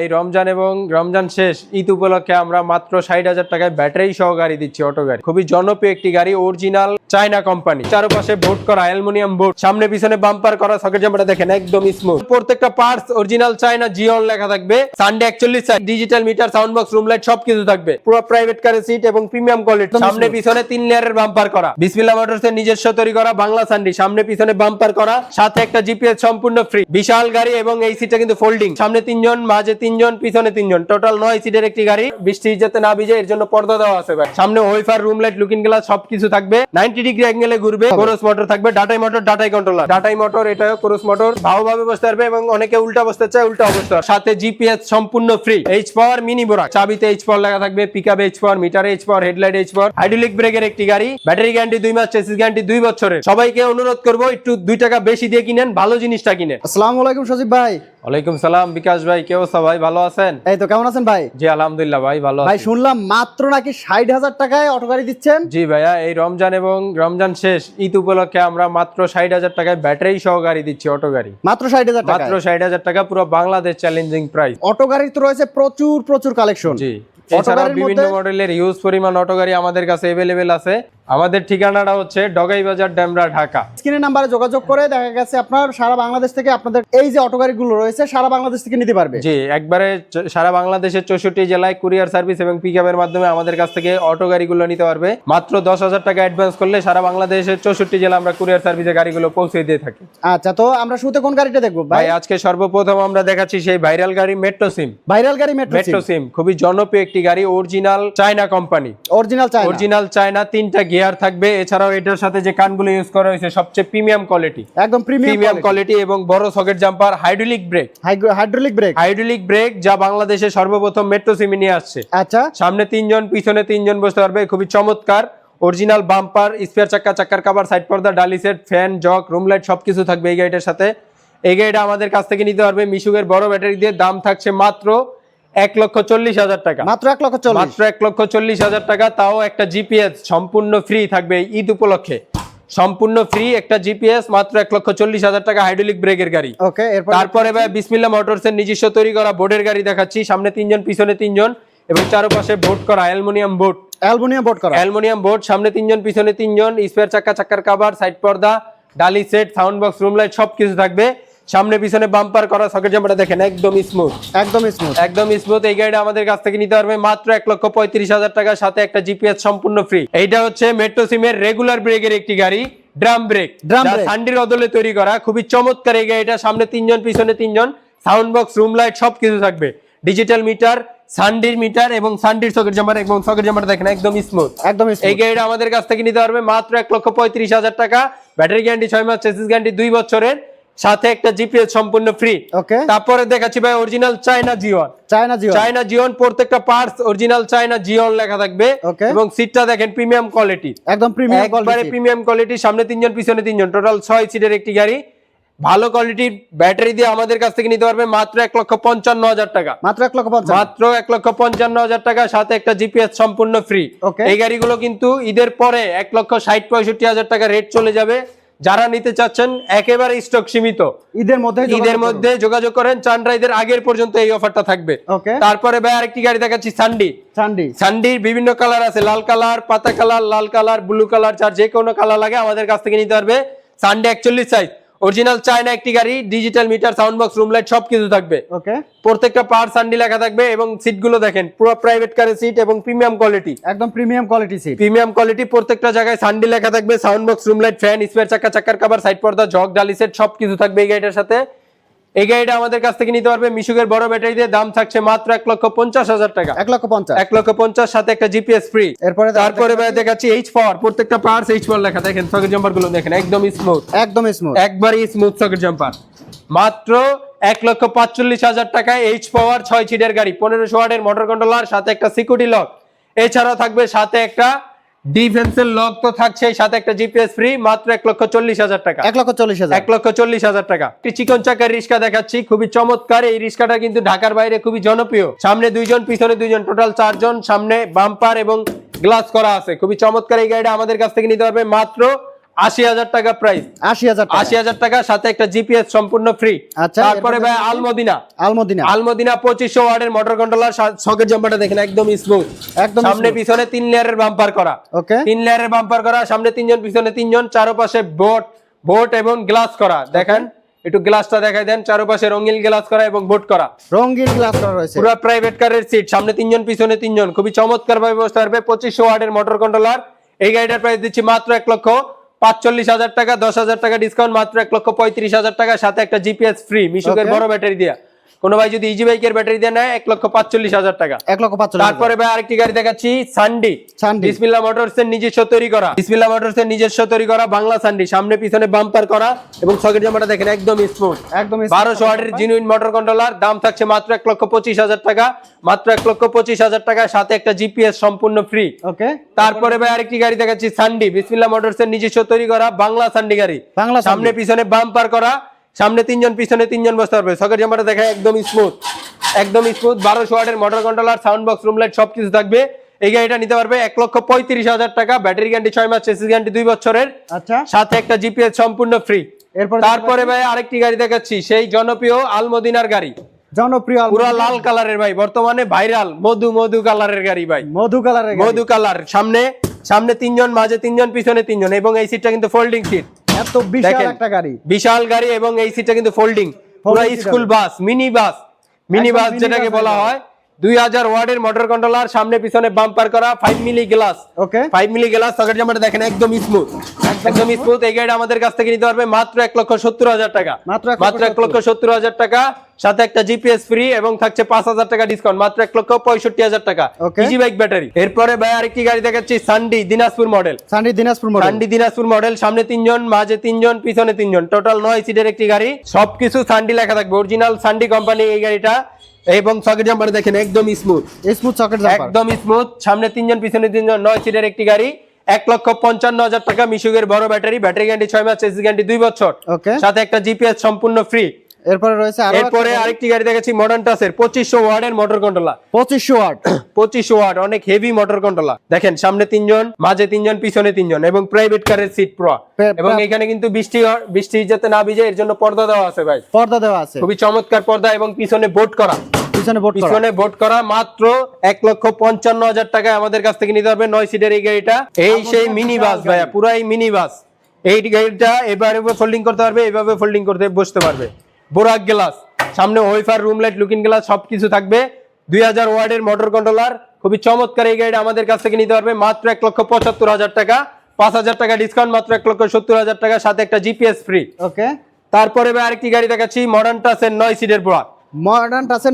এই রমজান এবং রমজান শেষ ঈদ উপলক্ষে আমরা মাত্র ষাট হাজার টাকায় ব্যাটারি সহ গাড়ি দিচ্ছি অটো গাড়ি। খুবই জনপ্রিয় একটি গাড়ি অরিজিনাল চায়না কোম্পানি চারপাশে বোর্ড করা অ্যালুমিনিয়াম বোর্ড সামনে পিছনে বাম্পার করা সকেট জাম্পারটা দেখেন একদম স্মুথ প্রত্যেকটা পার্টস অরিজিনাল চায়না জিওন লেখা থাকবে। সানডে একচল্লিশ digital meter sound box room light সবকিছু থাকবে। পুরো প্রাইভেট কারের সিট এবং প্রিমিয়াম কোয়ালিটি সামনে পিছনে তিন লেয়ারের বাম্পার করা। বিসমিল্লা মোটরস এর নিজস্ব তৈরি করা বাংলা সান্ডি সামনে পিছনে বাম্পার করা সাথে একটা জিপিএস সম্পূর্ণ ফ্রি বিশাল গাড়ি এবং এই সিটটা কিন্তু ফোল্ডিং সামনে তিনজন মাঝে তিনজন পিছনে তিনজন। টোটাল নয় সিটের একটি গাড়ি। বৃষ্টি যাতে না ভিজে এর জন্য পর্দা দেওয়া আছে ভাই। সামনে wiper room light looking glass সবকিছু থাকবে। 90 ডিগ্রি অ্যাঙ্গেলে ঘুরবে। কোরস মোটর থাকবে। ডাটাই মোটর ডাটাই কন্ট্রোলার ডাটাই মোটর এটা কোরস মোটর ভাবে বসতে পারবে এবং অনেকে উল্টা বসতে চায় উল্টা অবস্থা। সাথে জিপিএস সম্পূর্ণ free H power mini Borak চাবিতে H power লেখা থাকবে। Pick up H power meter H power headlight H power hydraulic ব্রেকের একটি গাড়ি। ব্যাটারি গ্যারান্টি দুই মাস চেসিস গ্যারান্টি দুই বছরের। সবাইকে অনুরোধ করব একটু দুই টাকা বেশি দিয়ে কিনেন ভালো জিনিসটা কিনেন। আসসালামু আলাইকুম সজীব ভাই। ওয়ালাইকুম সালাম বিকাশ ভাই কেউ সবাই ভালো আছেন? এই তো কেমন আছেন ভাই? জি আলহামদুলিল্লাহ ভাই ভালো ভাই শুনলাম মাত্র নাকি ষাট হাজার টাকায় অটো গাড়ি দিচ্ছেন? জি ভাইয়া এই রমজান এবং রমজান শেষ ঈদ উপলক্ষে আমরা মাত্র ষাট হাজার টাকায় ব্যাটারি সহ গাড়ি দিচ্ছি অটো গাড়ি। মাত্র ষাট হাজার মাত্র ষাট হাজার টাকা পুরো বাংলাদেশ চ্যালেঞ্জিং প্রাইস অটো গাড়ি তো রয়েছে প্রচুর প্রচুর কালেকশন জি এছাড়া বিভিন্ন মডেলের ইউজ পরিমাণ অটো গাড়ি আমাদের কাছে এভেলেবেল আছে। আমাদের ঠিকানাটা হচ্ছে ডগাই বাজার ড্যামরা ঢাকা। স্ক্রিনের নাম্বারে যোগাযোগ করে দেখা গেছে আপনার সারা বাংলাদেশ থেকে আপনাদের এই যে অটো গাড়িগুলো রয়েছে সারা বাংলাদেশ থেকে নিতে পারবে। জি একবারে সারা বাংলাদেশের চৌষট্টি জেলায় কুরিয়ার সার্ভিস এবং পিক এর মাধ্যমে আমাদের কাছ থেকে অটো গাড়িগুলো নিতে পারবে। মাত্র দশ হাজার টাকা অ্যাডভান্স করলে সারা বাংলাদেশের চৌষট্টি জেলা আমরা কুরিয়ার সার্ভিসে গাড়িগুলো পৌঁছে দিয়ে থাকি। আচ্ছা তো আমরা শুরুতে কোন গাড়িটা দেখব ভাই? আজকে সর্বপ্রথম আমরা দেখাচ্ছি সেই ভাইরাল গাড়ি মেট্রো সিম ভাইরাল গাড়ি মেট্রো মেট্রো সিম খুবই জনপ্রিয় একটি গাড়ি অরিজিনাল চায়না কোম্পানি অরিজিনাল চাই অরিজিনাল চায়না তিনটা গিয়ার থাকবে। এছাড়াও এটার সাথে যে কানগুলো ইউজ করা হয়েছে সবচেয়ে প্রিমিয়াম কোয়ালিটি একদম প্রিমিয়াম কোয়ালিটি এবং বড় socket jumper hydraulic brake hydraulic brake hydraulic brake যা বাংলাদেশে সর্বপ্রথম মেট্রো সিমি নিয়ে আসছে। আচ্ছা। সামনে তিনজন পিছনে তিনজন বসতে পারবে। খুবই চমৎকার। অরিজিনাল বাম্পার স্পেয়ার চাক্কা চাক্কার কাভার সাইড পর্দা ডালি set fan jug room light সবকিছু থাকবে এই গাড়িটার সাথে। এই গাড়িটা আমাদের কাছ থেকে নিতে পারবে। মিশুকের বড় ব্যাটারি দিয়ে দাম থাকছে মাত্র এক লক্ষ চল্লিশ হাজার টাকা। মাত্র এক লক্ষ মাত্র এক লক্ষ চল্লিশ হাজার টাকা তাও একটা জিপিএস সম্পূর্ণ ফ্রি থাকবে ঈদ উপলক্ষে। সম্পূর্ণ ফ্রি একটা জিপিএস মাত্র এক লক্ষ চল্লিশ হাজার টাকা হাইড্রোলিক ব্রেকের গাড়ি। ওকে তারপরে ভাই বিসমিল্লা মোটরস এর নিজস্ব তৈরি করা বোর্ডের গাড়ি দেখাচ্ছি। সামনে তিনজন পিছনে তিনজন এবং চারপাশে বোর্ড করা অ্যালুমিনিয়াম বোর্ড। অ্যালুমিনিয়াম বোর্ড করা। অ্যালুমিনিয়াম বোর্ড সামনে তিনজন পিছনে তিনজন স্পেয়ার চাক্কা চাক্কার কাভার সাইড পর্দা ডালি set sound box room light সবকিছু থাকবে। সামনে পিছনে বাম্পার করা সকেট জাম্পারটা দেখেন একদম স্মুথ একদম স্মুথ একদম স্মুথ এই গাড়িটা আমাদের কাছ থেকে নিতে পারবে মাত্র এক লক্ষ পঁয়ত্রিশ হাজার টাকার সাথে একটা জিপিএস সম্পূর্ণ ফ্রি এইটা হচ্ছে মেট্রো সিমের রেগুলার ব্রেকের একটি গাড়ি ড্রাম ব্রেক brake। সান্ডির অদলে তৈরি করা খুবই চমৎকার এই গাড়িটা সামনে তিনজন পিছনে তিনজন সাউন্ড বক্স রুম লাইট সবকিছু থাকবে। ডিজিটাল মিটার সান্ডির মিটার এবং সান্ডির সকেট জাম্পার এবং সকেট জাম্পার দেখেন একদম স্মুথ একদম এই গাড়িটা আমাদের কাছ থেকে নিতে পারবে মাত্র এক লক্ষ পঁয়ত্রিশ হাজার টাকা। ব্যাটারি গ্যারান্টি ছয় মাস চেসিস গ্যারান্টি দুই বছরের। সাথে একটা জিপিএস সম্পূর্ণ ফ্রি ওকে তারপরে দেখাচ্ছি ভাই অরিজিনাল চায়না জিওন চায়না জিও চায়না জিওন প্রত্যেকটা পার্টস অরিজিনাল চায়না জিওন লেখা থাকবে. এবং সিটটা দেখেন প্রিমিয়াম কোয়ালিটি একদম প্রিমিয়াম একবারে কোয়ালিটি প্রিমিয়াম কোয়ালিটি সামনে তিনজন পিছনে তিনজন। টোটাল ছয় সিটের একটি গাড়ি। ভালো কোয়ালিটির ব্যাটারি দিয়ে আমাদের কাছ থেকে নিতে পারবে মাত্র এক লক্ষ পঞ্চান্ন হাজার টাকা। মাত্র এক লক্ষ মাত্র এক লক্ষ পঞ্চান্ন হাজার টাকা সাথে একটা জিপিএস সম্পূর্ণ ফ্রি. এই গাড়িগুলো কিন্তু ঈদের পরে এক লক্ষ ষাট পঁয়ষট্টি হাজার টাকা রেট চলে যাবে। যারা নিতে চাচ্ছেন একেবারে স্টক সীমিত। ঈদের মধ্যে ঈদের মধ্যে যোগাযোগ করেন চান্ড্রাইদের আগের পর্যন্ত এই অফারটা থাকবে। ওকে। তারপরে ভাই আরেকটি গাড়ি দেখাচ্ছি সান্ডি সান্ডি সান্ডির বিভিন্ন কালার আছে লাল কালার পাতা কালার লাল কালার ব্লু কালার যার যে কোনো কালার লাগে আমাদের কাছ থেকে নিতে পারবে। সানডে একচল্লিশ সাইজ অরিজিনাল চায়না একটি গাড়ি digital meter sound box room light সবকিছু থাকবে। ওকে প্রত্যেকটা পার সানডি লেখা থাকবে এবং সিটগুলো দেখেন পুরো প্রাইভেট কারের সিট এবং প্রিমিয়াম কোয়ালিটি একদম premium quality seat premium quality প্রত্যেকটা জায়গায় সানডি লেখা থাকবে sound box room light fan spare চাকা চাকার কভার সাইড পর্দা জগ ডালি সেট সবকিছু থাকবে এই গাড়িটার সাথে। এই গাড়িটা আমাদের কাছ থেকে নিতে পারবে। মিশুকের বড় ব্যাটারি দিয়ে দাম থাকছে মাত্র এক লক্ষ পঞ্চাশ হাজার টাকা। এক লক্ষ পঞ্চাশ। এক লক্ষ পঞ্চাশ সাথে একটা জিপিএস ফ্রি এরপরে তারপরে দেখাচ্ছি এইচ পাওয়ার প্রত্যেকটা পাওয়ার এইচ পাওয়ার লেখা। দেখেন সকেট জাম্পারগুলো দেখেন একদম স্মুথ একদম স্মুথ একবারই স্মুথ সকেট জাম্পার মাত্র এক লক্ষ পাঁচচল্লিশ হাজার টাকায় এইচ পাওয়ার ছয় সিটের গাড়ি পনেরোশো ওয়াটের মোটর কন্ট্রোলার সাথে একটা সিকিউরিটি লক এছাড়াও থাকবে সাথে একটা ডিফেন্সের লক তো থাকছে সাথে একটা জিপিএস ফ্রি মাত্র এক লক্ষ চল্লিশ হাজার টাকা। এক লক্ষ চল্লিশ হাজার। এক লক্ষ চল্লিশ হাজার টাকা। একটি চিকন চাকার রিক্সা দেখাচ্ছি খুবই চমৎকার। এই রিক্সাটা কিন্তু ঢাকার বাইরে খুবই জনপ্রিয়। সামনে দুইজন পিছনে দুইজন টোটাল চারজন সামনে বাম্পার এবং গ্লাস করা আছে। খুবই চমৎকার এই গাড়িটা আমাদের কাছ থেকে নিতে পারবে মাত্র আশি হাজার টাকা প্রাইস আশি হাজার আশি হাজার টাকা সাথে একটা জিপিএস সম্পূর্ণ ফ্রি আচ্ছা, তারপরে ভাই আলমদিনা। আলমদিনা। আলমদিনা পঁচিশশো ওয়ার্ডের মোটর কন্ট্রোলার সকেট জাম্পারটা দেখেন একদম স্মুথ একদম সামনে পিছনে তিন লেয়ারের বাম্পার করা। ওকে তিন লেয়ারের বাম্পার করা সামনে তিনজন পিছনে তিনজন চারপাশে বোট বোট এবং গ্লাস করা। দেখেন একটু গ্লাসটা দেখাই দেন চারপাশে রঙিন গ্লাস করা এবং বোট করা। রঙিন গ্লাস করা রয়েছে। পুরো প্রাইভেট কারের সিট সামনে তিনজন পিছনে তিনজন। খুবই চমৎকার ভাবে ব্যবস্থা করবে পঁচিশশো ওয়ার্ডের মোটর কন্ট্রোলার এই গাড়িটার প্রাইস দিচ্ছি মাত্র এক লক্ষ পাঁচচল্লিশ হাজার টাকা দশ হাজার টাকা ডিসকাউন্ট মাত্র এক লক্ষ পঁয়ত্রিশ হাজার টাকা সাথে একটা জিপিএস ফ্রি মিশুকের বড় ব্যাটারি দিয়া। কোনো ভাই যদি ইজি বাইকের ব্যাটারি দিয়ে নেয় এক লক্ষ পাঁচচল্লিশ হাজার টাকা। এক লক্ষ পাঁচচল্লিশ তারপরে ভাই আরেকটি গাড়ি দেখাচ্ছি সান্ডি সান্ডি। বিসমিল্লা মোটরস এর নিজস্ব তৈরি করা। বিসমিল্লা মোটরস এর নিজস্ব তৈরি করা বাংলা সান্ডি সামনে পিছনে বাম্পার করা এবং সকেট জামাটা দেখেন একদম স্মুথ একদম বারোশো ওয়াটের জিনুইন মোটর কন্ট্রোলার দাম থাকছে মাত্র এক লক্ষ পঁচিশ হাজার টাকা। মাত্র এক লক্ষ পঁচিশ হাজার টাকা সাথে একটা জিপিএস সম্পূর্ণ ফ্রি ওকে তারপরে ভাই আরেকটি গাড়ি দেখাচ্ছি সান্ডি বিসমিল্লা মোটরস এর নিজস্ব তৈরি করা বাংলা সান্ডি গাড়ি। বাংলা সামনে পিছনে বাম্পার করা সামনে তিনজন পিছনে তিনজন বসতে পারবে। সকেট জামাটা দেখা একদম স্মুথ একদম স্মুথ বারোশো ওয়াটের motor controller sound box room light সবকিছু থাকবে। এই গাড়িটা নিতে পারবে এক লক্ষ পঁয়ত্রিশ হাজার টাকা। ব্যাটারি গ্যারান্টি ছয় মাস চেসিস গ্যারান্টি দুই বছরের। আচ্ছা। সাথে একটা জিপিএস সম্পূর্ণ ফ্রি এরপরে তারপরে ভাই আরেকটি গাড়ি দেখাচ্ছি সেই জনপ্রিয় আলমদিনার গাড়ি। জনপ্রিয় পুরা। লাল কালারের ভাই বর্তমানে ভাইরাল মধু মধু কালারের গাড়ি ভাই। মধু কালারের গাড়ি। মধু কালার সামনে সামনে তিনজন মাঝে তিনজন পিছনে তিনজন এবং এই সিটটা কিন্তু ফোল্ডিং সিট এত বিশাল একটা গাড়ি। বিশাল গাড়ি এবং এই সিটটা কিন্তু ফোল্ডিং পুরো school bus mini bus mini bus যেটাকে বলা হয়। দুই হাজার ওয়ার্ডের মোটর কন্ট্রোলার সামনে পিছনে বাম্পার করা five milli glass okay five milli glass socket জামাটা দেখেন একদম স্মুথ একদম। স্মুথ এই আমাদের কাছ থেকে নিতে পারবে মাত্র এক লক্ষ সত্তর হাজার টাকা। মাত্র এক লক্ষ সত্তর। হাজার টাকা সাথে একটা জিপিএস ফ্রি এবং থাকছে পাঁচ হাজার টাকা ডিসকাউন্ট মাত্র এক লক্ষ পঁয়ষট্টি হাজার টাকা। ইজি বাইক ব্যাটারি এরপরে ভাই আরেকটি গাড়ি দেখাচ্ছি সান্ডি দিনাজপুর মডেল সান্ডি দিনাজপুর মডেল সান্ডি দিনাজপুর মডেল সামনে তিনজন মাঝে তিনজন পিছনে তিনজন। টোটাল নয় সিটের একটি গাড়ি। সবকিছু সান্ডি লেখা থাকবে। অরিজিনাল সান্ডি কোম্পানি এই গাড়িটা এবং সকেট জাম্পার দেখেন একদম স্মুথ স্মুথ সকেট একদম স্মুথ সামনে তিনজন পিছনে তিনজন নয় সিটের একটি গাড়ি। এক লক্ষ পঞ্চান্ন হাজার টাকা মিশুকের বড় ব্যাটারি ব্যাটারি গ্যারান্টি ছয় মাস এসি গ্যারান্টি দুই বছর। সাথে একটা জিপিএস সম্পূর্ণ ফ্রি এরপরে রয়েছে এরপরে আরেকটি গাড়ি দেখেছি মডার্ন টাসের পঁচিশশো ওয়ার্ডের মোটর কন্ট্রোলার পঁচিশশো ওয়াট পঁচিশশো ওয়াট অনেক হেভি মোটর কন্ট্রোলার দেখেন সামনে তিনজন মাঝে তিনজন পিছনে তিনজন এবং প্রাইভেট কারের সিট প্রো এবং এখানে কিন্তু বৃষ্টি বৃষ্টি যাতে না ভিজে এর জন্য পর্দা দেওয়া আছে ভাই। পর্দা দেওয়া আছে। খুবই চমৎকার পর্দা এবং পিছনে বোট করা। পিছনে করা। পিছনে ভোট করা মাত্র এক লক্ষ পঞ্চান্ন হাজার টাকায় আমাদের কাছ থেকে নিতে হবে নয় সিটের এই গাড়িটা। এই সেই মিনি বাস ভাইয়া পুরাই মিনি বাস এই গাড়িটা এবারে ফোল্ডিং করতে পারবে এভাবে ফোল্ডিং করতে বসতে পারবে। বোরাক গ্লাস সামনে রুম লাইট লুকিং গ্লাস সবকিছু থাকবে। দুই হাজার ওয়ার্ডের মোটর কন্ট্রোলার খুবই চমৎকার এই গাড়িটা আমাদের কাছ থেকে নিতে পারবে। মাত্র এক লক্ষ পঁচাত্তর হাজার টাকা পাঁচ হাজার টাকা ডিসকাউন্ট মাত্র এক লক্ষ সত্তর হাজার টাকা সাথে একটা জিপিএস ফ্রি ওকে তারপরে আরেকটি গাড়ি দেখাচ্ছি মডার্ন টাসের নয় সিটের বোরাক। মডার্ন আছে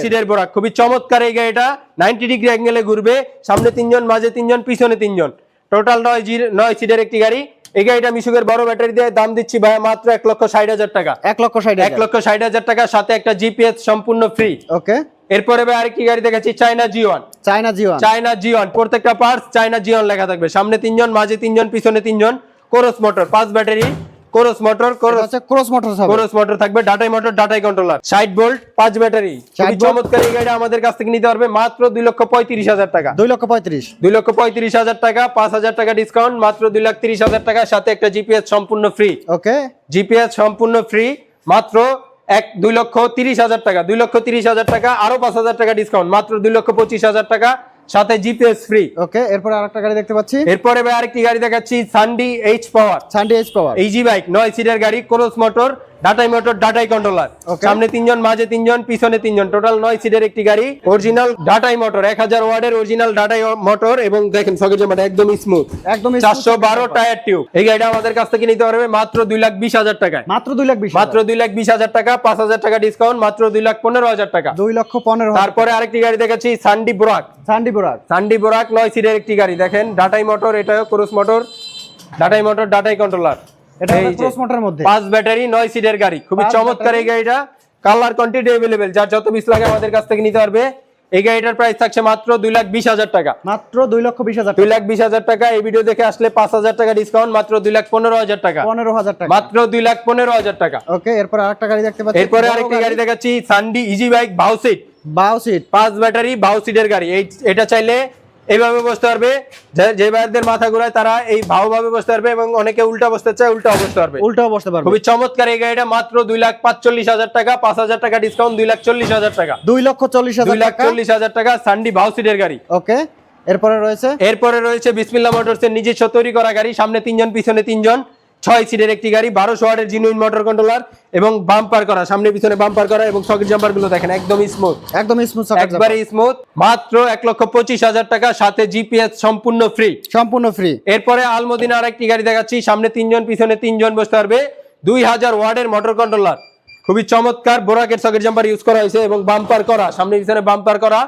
সিটের। বোরাক। খুবই চমৎকার এই গাড়িটা। নাইনটি ডিগ্রি অ্যাঙ্গেলে ঘুরবে। সামনে তিনজন মাঝে তিনজন পিছনে তিনজন। টোটাল নয় জি- নয় সিটের একটি গাড়ি। এই গাড়িটা মিশুকের বড় ব্যাটারি দিয়ে দাম দিচ্ছি ভাই মাত্র এক লক্ষ ষাট হাজার টাকা। এক লক্ষ ষাট এক লক্ষ ষাট হাজার টাকা সাথে একটা জিপিএস সম্পূর্ণ ফ্রি ওকে। এরপরে ভাই আরেকটি গাড়ি দেখাচ্ছি চায়না জিওয়ান চায়না জিওয়ান চায়না জিওয়ান প্রত্যেকটা পার্টস চায়না জিওয়ান লেখা থাকবে। সামনে তিনজন মাঝে তিনজন পিছনে তিনজন। কোরস মোটর পাঁচ ব্যাটারি কোরস মোটর কোরস ক্রস মোটর কোরস মোটর থাকবে ডাটাই মোটর ডাটাই কন্ট্রোলার সাইড বোল্ট পাঁচ ব্যাটারি খুবই। চমৎকার এই গাড়িটা আমাদের কাছ থেকে নিতে পারবে মাত্র দুই লক্ষ পঁয়ত্রিশ হাজার টাকা। দুই লক্ষ পঁয়ত্রিশ। দুই লক্ষ পঁয়ত্রিশ হাজার টাকা পাঁচ হাজার টাকা ডিসকাউন্ট মাত্র দুই লাখ তিরিশ হাজার টাকা সাথে একটা জিপিএস সম্পূর্ণ ফ্রি ওকে। জিপিএস সম্পূর্ণ ফ্রি মাত্র এক দুই লক্ষ তিরিশ হাজার টাকা দুই লক্ষ তিরিশ হাজার টাকা আরও পাঁচ হাজার টাকা ডিসকাউন্ট মাত্র দুই লক্ষ পঁচিশ হাজার টাকা। সাথে জিপিএস ফ্রি ওকে এরপরে আরেকটা গাড়ি দেখতে পাচ্ছি। এরপরে ভাই আরেকটি গাড়ি দেখাচ্ছি সানডি এইচ পাওয়ার সানডি এইচ পাওয়ার ইজি বাইক নয় সিটের গাড়ি ক্রস মোটর ডাটাই মোটর ডাটাই কন্ট্রোলার. সামনে তিনজন মাঝে তিনজন পিছনে তিনজন। টোটাল নয় সিটের একটি গাড়ি। অরিজিনাল ডাটাই মোটর এক হাজার ওয়ার্ডের অরিজিনাল ডাটাই মোটর এবং দেখেন সকেট জামাটা একদম স্মুথ একদম চারশো বারো টায়ার টিউব এই গাড়িটা আমাদের কাছ থেকে নিতে পারবে মাত্র দুই লাখ বিশ হাজার টাকায়। মাত্র দুই লাখ মাত্র দুই লাখ বিশ হাজার টাকা পাঁচ হাজার টাকা ডিসকাউন্ট মাত্র দুই লাখ পনেরো হাজার টাকা। দুই লক্ষ পনেরো। তারপরে আরেকটি গাড়ি দেখাচ্ছি সান্ডি বোরাক সানডি বোরাক সান্ডি বোরাক নয় সিটের একটি গাড়ি। দেখেন ডাটাই মোটর এটাও ক্রুজ মোটর ডাটাই মোটর ডাটাই কন্ট্রোলার এটা ক্রস মোটরের মধ্যে। পাঁচ ব্যাটারি নয় সিটের গাড়ি। খুবই চমৎকার এই গাড়িটা। কালার কোয়ান্টিটি যার যত পিস লাগে আমাদের কাছ থেকে নিতে পারবে। এই গাড়িটার প্রাইস থাকছে মাত্র দুই লাখ বিশ হাজার টাকা। মাত্র দুই লক্ষ বিশ হাজার দুই লাখ বিশ হাজার টাকা। এই ভিডিও দেখে আসলে পাঁচ হাজার টাকা ডিসকাউন্ট মাত্র দুই লাখ পনেরো হাজার টাকা। পনেরো হাজার টাকা। মাত্র দুই লাখ পনেরো হাজার টাকা। ওকে এরপর আরেকটা গাড়ি দেখতে পাচ্ছি। এরপরে বড় গাড়ি। দেখাচ্ছি সানডি ইজি বাইক পাঁচ ব্যাটারি গাড়ি। এটা চাইলে এইভাবে বসতে পারবে। যে- ভাইদের মাথা ঘুরায় তারা এই ভাও ভাবে বসতে পারবে এবং অনেকে উল্টা বসতে চায় উল্টা বসতে পারবে। উল্টা বসতে পারবে। খুবই চমৎকার এই গাড়িটা মাত্র দুই লাখ পাঁচচল্লিশ হাজার টাকা পাঁচ হাজার টাকা ডিসকাউন্ট দুই লাখ চল্লিশ হাজার টাকা। দুই লক্ষ চল্লিশ দুই লাখ চল্লিশ হাজার টাকা সান্ডি ভাউ সিটের গাড়ি। ওকে এরপরে রয়েছে? এরপরে রয়েছে বিসমিল্লা মোটরসের নিজস্ব তৈরি করা গাড়ি সামনে তিনজন পিছনে তিনজন। ছয় সিটের একটি গাড়ি বারোশো ওয়াটের জিনুইন মোটর কন্ট্রোলার এবং বাম্পার করা সামনে পিছনে বাম্পার করা এবং সকেট জাম্পারগুলো দেখেন একদম স্মুথ একদম স্মুথ একবারে স্মুথ মাত্র এক লক্ষ পঁচিশ হাজার টাকা সাথে জিপিএস সম্পূর্ণ ফ্রি সম্পূর্ণ ফ্রি এরপরে আলমদিনা আর একটি গাড়ি দেখাচ্ছি সামনে তিনজন পিছনে তিনজন বসতে পারবে। দুই হাজার ওয়ার্ডের মোটর কন্ট্রোলার খুবই চমৎকার বোরাকের সকেট জাম্পার ইউজ করা হয়েছে এবং বাম্পার করা সামনে পিছনে বাম্পার করা।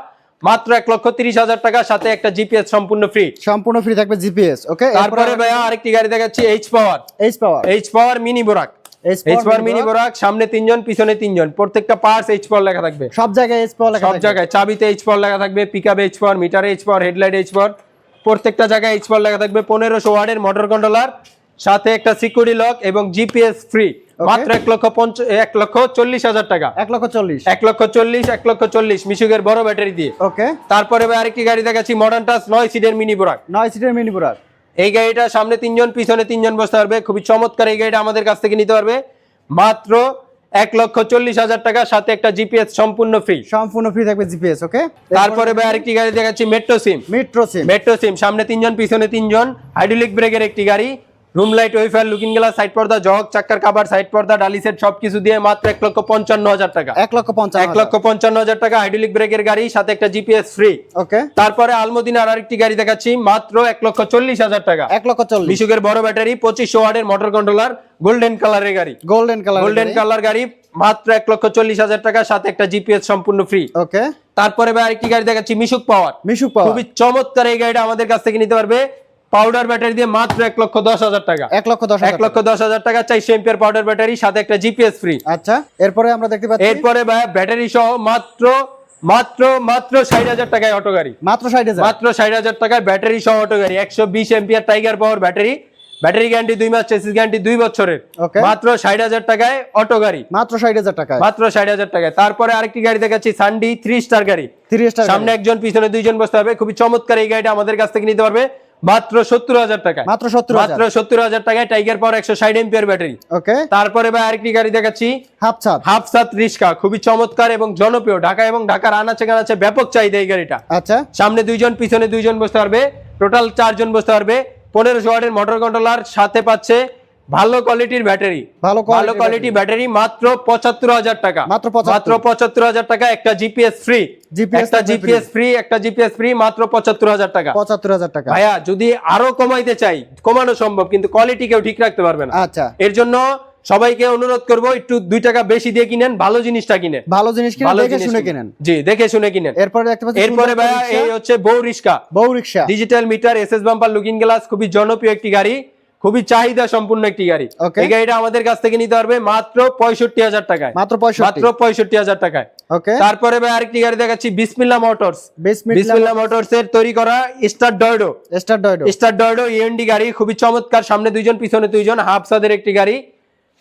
মাত্র এক লক্ষ তিরিশ হাজার টাকা সাথে একটা জিপিএস সম্পূর্ণ ফ্রি সম্পূর্ণ ফ্রি থাকবে জিপিএস ওকে তারপরে ভাইয়া আরেকটি গাড়ি দেখাচ্ছি H power H power H power mini বোরাক H power mini বোরাক সামনে তিনজন পিছনে তিনজন। প্রত্যেকটা পার্টস এইচ পাওয়ার লেখা থাকবে। সব জায়গায় এইচ পাওয়ার লেখা সব জায়গায়। চাবিতে এইচ পাওয়ার লেখা থাকবে পিকআপে এইচ পাওয়ার মিটারে H power headlight H power প্রত্যেকটা জায়গায় এইচ পাওয়ার লেখা থাকবে। পনেরোশো ওয়ার্ডের মোটর কন্ট্রোলার সাথে একটা সিকিউরিটি লক এবং জিপিএস ফ্রি মাত্র এক লক্ষ পঞ্চ এক লক্ষ চল্লিশ হাজার টাকা। এক লক্ষ চল্লিশ। এক লক্ষ চল্লিশ এক লক্ষ চল্লিশ মিশুকের বড় ব্যাটারি দিয়ে। ওকে তারপরে ভাই আরেকটি গাড়ি দেখাচ্ছি মডার্ন টাচ নয় সিটের মিনি বোরাক নয় সিটের মিনি বুরাক এই গাড়িটা সামনে তিনজন পিছনে তিনজন বসতে পারবে। খুবই চমৎকার এই গাড়িটা আমাদের কাছ থেকে নিতে পারবে। মাত্র এক লক্ষ চল্লিশ হাজার টাকা সাথে একটা জিপিএস সম্পূর্ণ ফ্রি সম্পূর্ণ ফ্রি থাকবে জিপিএস ওকে তারপরে ভাই আরেকটি গাড়ি দেখাচ্ছি মেট্রো সিম মেট্রো সিম মেট্রো সিম সামনে তিনজন পিছনে তিনজন। হাইড্রোলিক ব্রেকের একটি গাড়ি। রুম লাইট ওয়েফার লুকিং গ্লাস সাইড পর্দা জগ চাক্কার কাবার সাইড পর্দা ডালি সেট সবকিছু দিয়ে মাত্র এক লক্ষ পঞ্চান্ন হাজার টাকা। এক লক্ষ পঞ্চান্ন এক লক্ষ পঞ্চান্ন হাজার টাকা হাইড্রোলিক ব্রেকের গাড়ি সাথে একটা জিপিএস ফ্রি ওকে তারপরে আলমদিনার আরেকটি গাড়ি দেখাচ্ছি মাত্র এক লক্ষ চল্লিশ হাজার টাকা। এক লক্ষ চল্লিশ। মিশুকের বড় ব্যাটারি পঁচিশশো ওয়ার্ডের মোটর কন্ট্রোলার গোল্ডেন কালারের গাড়ি। গোল্ডেন কালার গোল্ডেন কালার গাড়ি। মাত্র এক লক্ষ চল্লিশ হাজার টাকা সাথে একটা জিপিএস সম্পূর্ণ ফ্রি ওকে তারপরে ভাই আরেকটি গাড়ি দেখাচ্ছি মিশুক পাওয়ার। মিশুক পাওয়ার। খুবই চমৎকার এই গাড়িটা আমাদের কাছ থেকে নিতে পারবে। পাউডার ব্যাটারি দিয়ে মাত্র এক লক্ষ দশ হাজার টাকা। এক লক্ষ দশ এক লক্ষ দশ হাজার টাকা এম্পিয়ার পাউডার ব্যাটারি সাথে একটা জিপিএস ফ্রি আচ্ছা এরপরে আমরা দেখতে পাচ্ছি এরপরে ব্যাটারি সহ মাত্র মাত্র মাত্র ষাট হাজার টাকায় অটো গাড়ি। মাত্র ষাট হাজার। মাত্র ষাট হাজার টাকায় ব্যাটারি সহ অটো গাড়ি। একশো বিশ ampere tiger power battery. Battery guarantee দুই মাস চেসিস গ্যারান্টি দুই বছরের। মাত্র ষাট হাজার টাকায় অটো গাড়ি। মাত্র ষাট হাজার টাকায়। মাত্র ষাট হাজার টাকায়। তারপরে আরেকটি গাড়ি দেখাচ্ছি সানডি থ্রি স্টার গাড়ি। থ্রি স্টার সামনে একজন পিছনে দুইজন বসতে হবে। খুবই চমৎকার এই গাড়িটা আমাদের কাছ থেকে নিতে পারবে। মাত্র সত্তর হাজার টাকায়। মাত্র সত্তর মাত্র সত্তর হাজার টাকায় টাইগার পাওয়ার একশো ষাট এমপিয়ার ব্যাটারি ওকে। তারপরে ভাই আরেকটি গাড়ি দেখাচ্ছি। হাফসাত হাফসাত হাফ সাত রিক্সা খুবই চমৎকার এবং জনপ্রিয়। ঢাকা এবং ঢাকার আনাচে কানাচে ব্যাপক চাহিদা এই গাড়িটা। আচ্ছা। সামনে দুইজন পিছনে দুইজন বসতে পারবে। টোটাল চারজন বসতে পারবে। পনেরোশো ওয়াটের মোটর কন্ট্রোলার সাথে পাচ্ছে ভালো কোয়ালিটির ব্যাটারি ভালো ভালো কোয়ালিটি ব্যাটারি মাত্র পঁচাত্তর হাজার টাকা। মাত্র মাত্র পঁচাত্তর হাজার টাকা একটা জিপিএস ফ্রি একটা জিপিএস ফ্রি একটা জিপিএস ফ্রি মাত্র পঁচাত্তর হাজার টাকা। পঁচাত্তর হাজার টাকা। ভাইয়া যদি আরও কমাইতে চাই কমানো সম্ভব কিন্তু কোয়ালিটি কেউ ঠিক রাখতে পারবে না। আচ্ছা। এর জন্য সবাইকে অনুরোধ করব একটু দুই টাকা বেশি দিয়ে কিনেন ভালো জিনিসটা কিনেন। ভালো জিনিস কিনে ভালো দেখে শুনে কিনেন। কিনেন। জি দেখে শুনে কিনেন। এরপরে দেখতে এরপরে ভাইয়া এই হচ্ছে বউ রিক্সা। বউ রিক্সা। Digital meter SS bumper looking glass খুবই জনপ্রিয় একটি গাড়ি। খুবই চাহিদা সম্পূর্ণ একটি গাড়ি. এই গাড়িটা আমাদের কাছ থেকে নিতে পারবে মাত্র পঁয়ষট্টি হাজার টাকায়। মাত্র মাত্র পঁয়ষট্টি হাজার টাকায়। ওকে তারপরে ভাই আরেকটি গাড়ি দেখাচ্ছি বিসমিল্লা মোটরস। বিসমিল্লা মোটরস। এর তৈরি করা স্টার ডয়ডো। স্টার ডয়ডো। স্টার ডয়ডো ইএনডি গাড়ি খুবই চমৎকার সামনে দুইজন পিছনে দুইজন হাফ সাদের একটি গাড়ি।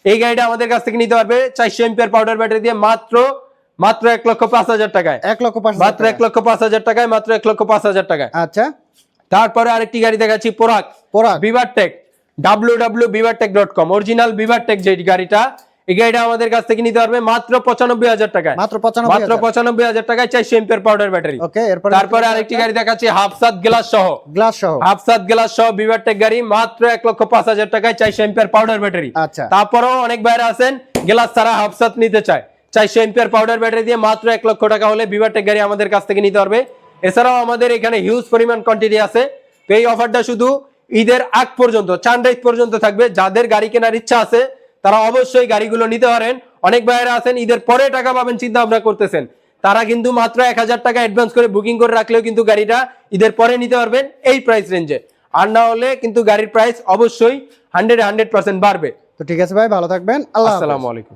এই গাড়িটা আমাদের কাছ থেকে নিতে পারবে চারশো এম্পিয়ার পাউডার ব্যাটারি দিয়ে মাত্র মাত্র এক লক্ষ পাঁচ হাজার টাকায়। এক লক্ষ মাত্র এক লক্ষ পাঁচ হাজার টাকায় মাত্র এক লক্ষ পাঁচ হাজার টাকায়। আচ্ছা। তারপরে আরেকটি গাড়ি দেখাচ্ছি পোরাক। পোরাক। Beaver Tech. Dot com original Beaver Tech যে গাড়িটা এই গাড়িটা আমাদের কাছ থেকে নিতে পারবে মাত্র পঁচানব্বই হাজার টাকায়। মাত্র মাত্র পঁচানব্বই হাজার টাকায় এম্পিয়ার পাউডার ব্যাটারি তারপরে আরেকটি গাড়ি দেখাচ্ছি হাফসাত গ্লাস সহ। গ্লাস সহ। হাফসাত গ্লাস সহ বিভার টেক গাড়ি মাত্র এক লক্ষ পাঁচ হাজার টাকায় চারশো এম্পিয়ার পাউডার ব্যাটারি আচ্ছা। তারপরেও অনেক বাইরে আছেন গ্লাস ছাড়া হাফসাত নিতে চায়। চারশো এম্পিয়ার পাউডার ব্যাটারি দিয়ে মাত্র এক লক্ষ টাকা হলে বিভাটেক গাড়ি আমাদের কাছ থেকে নিতে পারবে। এছাড়াও আমাদের এখানে হিউজ পরিমাণ কোয়ান্টিটি আছে। তো এই অফারটা শুধু ঈদের আগ পর্যন্ত চান্ডাইজ পর্যন্ত থাকবে। যাদের গাড়ি কেনার ইচ্ছা আছে তারা অবশ্যই গাড়িগুলো নিতে পারেন। অনেক বাইরে আছেন ঈদের পরে টাকা পাবেন চিন্তা ভাবনা করতেছেন। তারা কিন্তু মাত্র এক হাজার টাকা অ্যাডভান্স করে বুকিং করে রাখলেও কিন্তু গাড়িটা ঈদের পরে নিতে পারবেন এই প্রাইস রেঞ্জে আর না হলে কিন্তু গাড়ির প্রাইস অবশ্যই হান্ড্রেড হান্ড্রেড পার্সেন্ট বাড়বে। তো ঠিক আছে ভাই ভালো থাকবেন। আল্লাহ। আসসালামু আলাইকুম।